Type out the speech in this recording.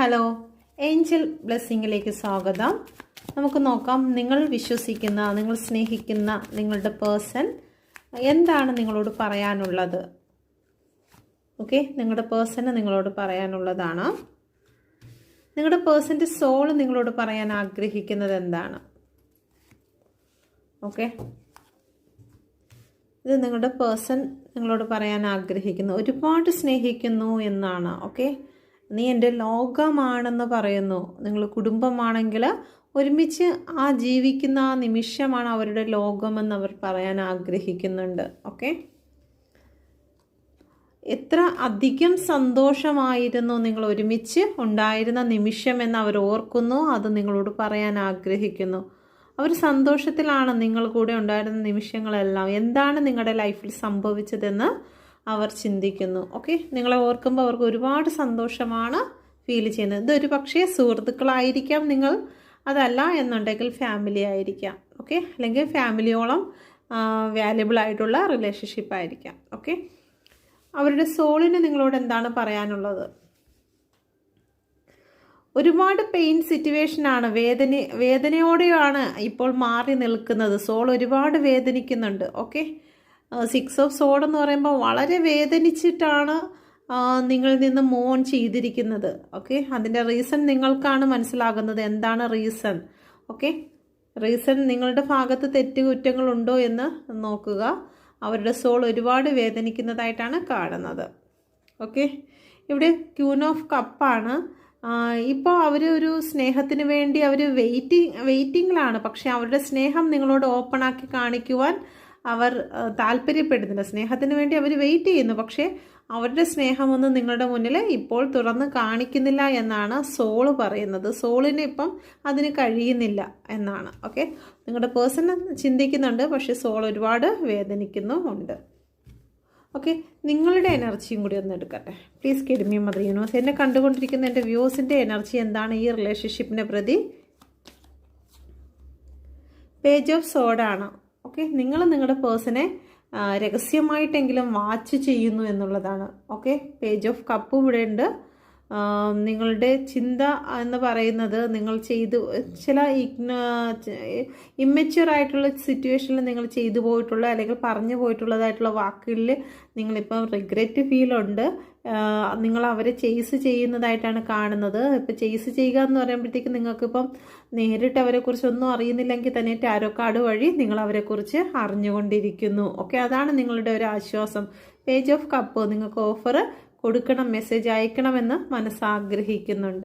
Hello Angel ബ്ലെസ്സിങ്ങിലേക്ക് സ്വാഗതം. നമുക്ക് നോക്കാം നിങ്ങൾ വിശ്വസിക്കുന്ന നിങ്ങൾ സ്നേഹിക്കുന്ന നിങ്ങളുടെ പേഴ്സൺ എന്താണ് നിങ്ങളോട് പറയാനുള്ളത്? ഓക്കെ നിങ്ങളുടെ പേഴ്സണ് നിങ്ങളോട് പറയാനുള്ളതാണ്. നിങ്ങളുടെ പേഴ്സന്റെ സോൾ നിങ്ങളോട് പറയാൻ ആഗ്രഹിക്കുന്നത് എന്താണ്? ഓക്കെ. ഇത് നിങ്ങളുടെ പേഴ്സൺ നിങ്ങളോട് പറയാൻ ആഗ്രഹിക്കുന്നു. ഒരുപാട് സ്നേഹിക്കുന്നു എന്നാണ് ഓക്കെ. നീ എന്റെ ലോകമാണെന്ന് പറയുന്നു. നിങ്ങൾ കുടുംബമാണെങ്കിൽ ഒരുമിച്ച് ആ ജീവിക്കുന്ന ആ നിമിഷമാണ് അവരുടെ ലോകമെന്ന് അവർ പറയാൻ ആഗ്രഹിക്കുന്നുണ്ട്. ഓക്കെ? എത്ര അധികം സന്തോഷമായിരുന്നു നിങ്ങൾ ഒരുമിച്ച് ഉണ്ടായിരുന്ന നിമിഷം എന്ന് അവർ ഓർക്കുന്നു അത് നിങ്ങളോട് പറയാൻ ആഗ്രഹിക്കുന്നു. അവർ സന്തോഷത്തിലാണ് നിങ്ങൾ കൂടെ ഉണ്ടായിരുന്ന നിമിഷങ്ങളെല്ലാം. എന്താണ് നിങ്ങളുടെ ലൈഫിൽ സംഭവിച്ചതെന്ന് അവർ ചിന്തിക്കുന്നു. ഓക്കെ നിങ്ങളെ ഓർക്കുമ്പോൾ അവർക്ക് ഒരുപാട് സന്തോഷമാണ് ഫീൽ ചെയ്യുന്നത്. ഇതൊരു പക്ഷേ സുഹൃത്തുക്കളായിരിക്കാം നിങ്ങൾ. അതല്ല എന്നുണ്ടെങ്കിൽ ഫാമിലി ആയിരിക്കാം. ഓക്കെ അല്ലെങ്കിൽ ഫാമിലിയോളം വാല്യബിൾ ആയിട്ടുള്ള റിലേഷൻഷിപ്പ് ആയിരിക്കാം. ഓക്കെ അവരുടെ സോളിന് നിങ്ങളോട് എന്താണ് പറയാനുള്ളത്? ഒരുപാട് പെയിൻ സിറ്റുവേഷനാണ് വേദന വേദനയോടെയാണ് ഇപ്പോൾ മാറി നിൽക്കുന്നത്. സോൾ ഒരുപാട് വേദനിക്കുന്നുണ്ട്. ഓക്കെ സിക്സ് ഓഫ് സോഡ് എന്ന് പറയുമ്പോൾ വളരെ വേദനിച്ചിട്ടാണ് നിങ്ങളിൽ നിന്ന് മോൺ ചെയ്തിരിക്കുന്നത്. ഓക്കെ അതിന്റെ റീസൺ നിങ്ങൾക്കാണ് മനസ്സിലാകുന്നത്. എന്താണ് റീസൺ ഓക്കെ റീസൺ നിങ്ങളുടെ ഭാഗത്ത് തെറ്റുകുറ്റങ്ങളുണ്ടോ എന്ന് നോക്കുക. അവരുടെ സോൾ ഒരുപാട് വേദനിക്കുന്നതായിട്ടാണ് കാണുന്നത്. ഓക്കെ ഇവിടെ ക്യൂൻ ഓഫ് കപ്പാണ് ഇപ്പോൾ അവർ ഒരു സ്നേഹത്തിന് വേണ്ടി അവർ വെയിറ്റിംഗ് വെയിറ്റിങ്ങിലാണ് പക്ഷേ അവരുടെ സ്നേഹം നിങ്ങളോട് ഓപ്പണാക്കി കാണിക്കുവാൻ അവർ താല്പര്യപ്പെടുന്നില്ല. സ്നേഹത്തിന് വേണ്ടി അവർ വെയിറ്റ് ചെയ്യുന്നു. പക്ഷേ അവരുടെ സ്നേഹമൊന്നും നിങ്ങളുടെ മുന്നിൽ ഇപ്പോൾ തുറന്ന് കാണിക്കുന്നില്ല എന്നാണ് സോൾ പറയുന്നത്. സോളിന് ഇപ്പം അതിന് കഴിയുന്നില്ല എന്നാണ്. ഓക്കെ നിങ്ങളുടെ പേഴ്സൺ ചിന്തിക്കുന്നുണ്ട് പക്ഷേ സോൾ ഒരുപാട് വേദനിക്കുന്നുമുണ്ട് ഓക്കെ നിങ്ങളുടെ എനർജിയും കൂടി ഒന്ന് എടുക്കട്ടെ. പ്ലീസ് കിഡ്മി മദർ യൂണിവേഴ്സ് എന്നെ കണ്ടുകൊണ്ടിരിക്കുന്ന എന്റെ വ്യൂസിന്റെ എനർജി എന്താണ് ഈ റിലേഷൻഷിപ്പിനെ പ്രതി? പേജ് ഓഫ് സോഡാണ് ഓക്കെ നിങ്ങൾ നിങ്ങളുടെ പേഴ്സണെ രഹസ്യമായിട്ടെങ്കിലും വാച്ച് ചെയ്യുന്നു എന്നുള്ളതാണ്. ഓക്കെ പേജ് ഓഫ് കപ്പ് ഇവിടെ ഉണ്ട്. നിങ്ങളുടെ ചിന്ത എന്ന് പറയുന്നത് നിങ്ങൾ ചെയ്തു ചില ഇമ്മച്യൂർ ആയിട്ടുള്ള സിറ്റുവേഷനിൽ നിങ്ങൾ ചെയ്തു പോയിട്ടുള്ള അല്ലെങ്കിൽ പറഞ്ഞു പോയിട്ടുള്ളതായിട്ടുള്ള വാക്കുകളിൽ നിങ്ങളിപ്പം റിഗ്രറ്റ് ഫീൽ ഉണ്ട്. നിങ്ങൾ അവരെ ചേസ് ചെയ്യുന്നതായിട്ടാണ് കാണുന്നത്. ഇപ്പം ചേസ് ചെയ്യുക എന്ന് പറയുമ്പോഴത്തേക്ക് നിങ്ങൾക്കിപ്പം നേരിട്ട് അവരെക്കുറിച്ചൊന്നും അറിയുന്നില്ലെങ്കിൽ തന്നെ ടാരോ കാർഡ് വഴി നിങ്ങൾ അവരെക്കുറിച്ച് അറിഞ്ഞുകൊണ്ടിരിക്കുന്നു. ഓക്കെ അതാണ് നിങ്ങളുടെ ഒരു ആശ്വാസം. പേജ് ഓഫ് കപ്പ് നിങ്ങൾക്ക് ഓഫർ കൊടുക്കണം മെസ്സേജ് അയക്കണമെന്ന് മനസ്സാഗ്രഹിക്കുന്നുണ്ട്.